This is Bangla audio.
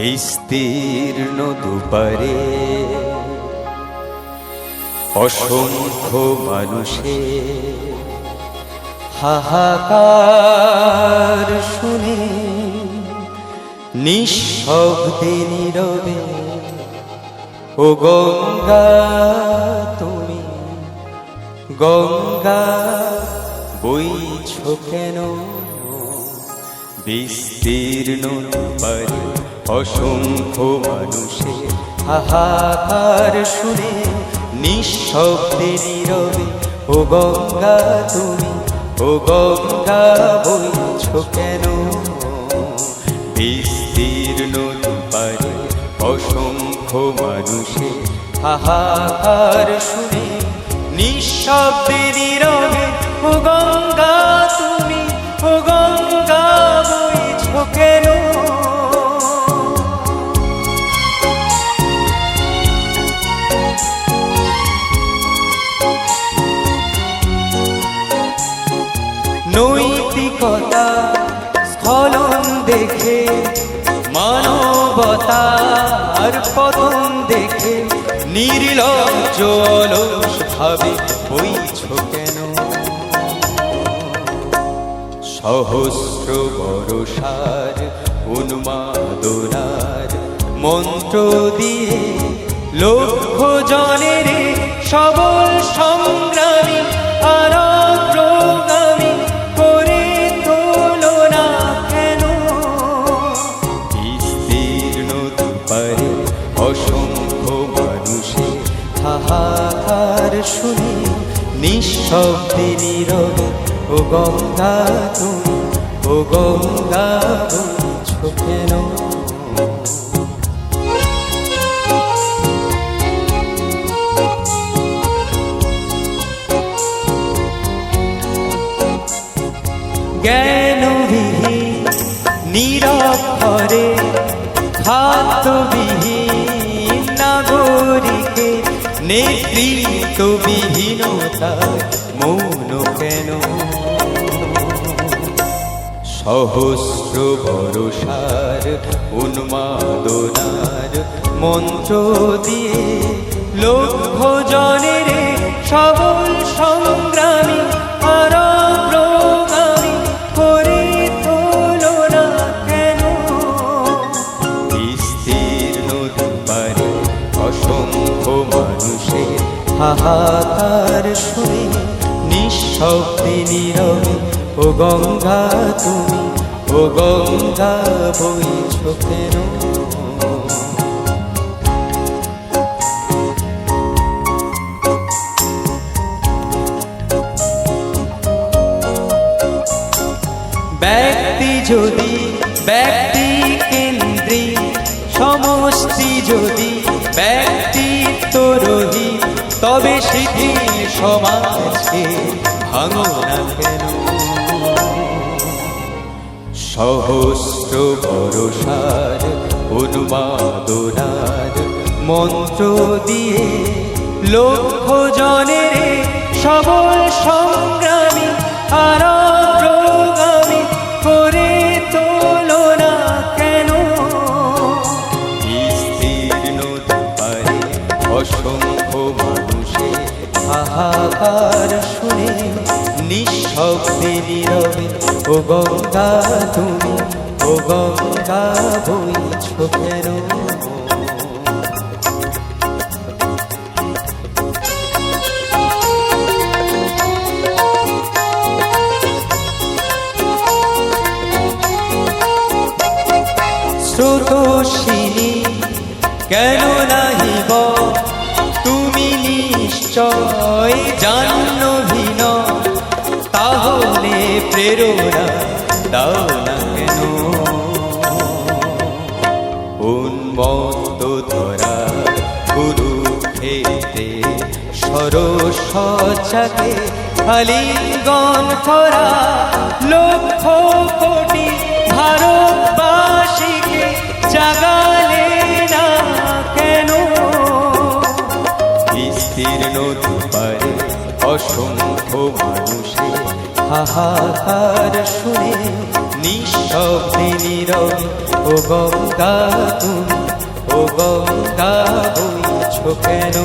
বিস্তীর্ণ দুপারে। অসংখ্য মানুষে হাহাকার শুনে, নিঃশব্দে নীরবে, ও গঙ্গা, তুমি গঙ্গা বইছ কেন? বিস্তীর্ণ পারে অসংখ্য মানুষে হাহাকার শুনে, নিঃশব্দে নীরবে, ও গঙ্গা, তুমি, ও গঙ্গা, বইছ কেন? বিস্তীর্ণ পারে অসংখ্য মানুষে হাহাকার শুনে, নিঃশব্দে নীরবে, ও গঙ্গা মানবতার পতন দেখে নির্লজ্জ ভাবে হইছ কেন? সহস্র বরসার উন্মাদনার মন্ত্র দিয়ে লক্ষ জনের সবল সংগ্রামী দুপারে অসংখ্য মানুষে। হাহাকার শুনে, নিঃশব্দে নীরবে, ও গঙ্গা তুমি, ও গঙ্গা বলছ কেন জ্ঞানবিহীন নিরক্ষরে খাদ্যবিহীন নাগরিকে নেতৃত্ববিহীনতা মৌন কেন? সহস্র ভরসার উন্মাদনার মন্ত্র দিয়ে লক্ষ জনের সবল সংগ্রামী নিঃশব্দে নীরবে, ও গঙ্গা তুমি, ও গঙ্গা বইছ কেন ব্যক্তি যদি ব্যক্তি কেন্দ্রিক, সমষ্টি যদি ব্যক্তিত্ব রহি তবে শিথিল সমাজকে ভাঙো না কেন? সহস্র ভরসার, উন্মাদনার মন্ত্র দিয়ে লক্ষ জনের সবল সংগ্রামী আর করে অসংখ্য মানুষে হাহাকার শুনে নিঃশব্দে নীরবে ও গঙ্গা তুমি ও গঙ্গা বইছ কেন স্রোতস্বিনী কেন প্রেরণা দাও না কেন? উন্মত্ত ধরা কুরুক্ষেত্রে সরস্বচাকে আলিঙ্গন করা লক্ষ কোটি ভারতবাসীকে জাগালে না কেন? বিস্তীর্ণ দুপারে অসংখ্য মানুষে হাহাকার শুনে নিঃশব্দে নীরব ও গঙ্গা তুমি ও গঙ্গা বইছ কেন?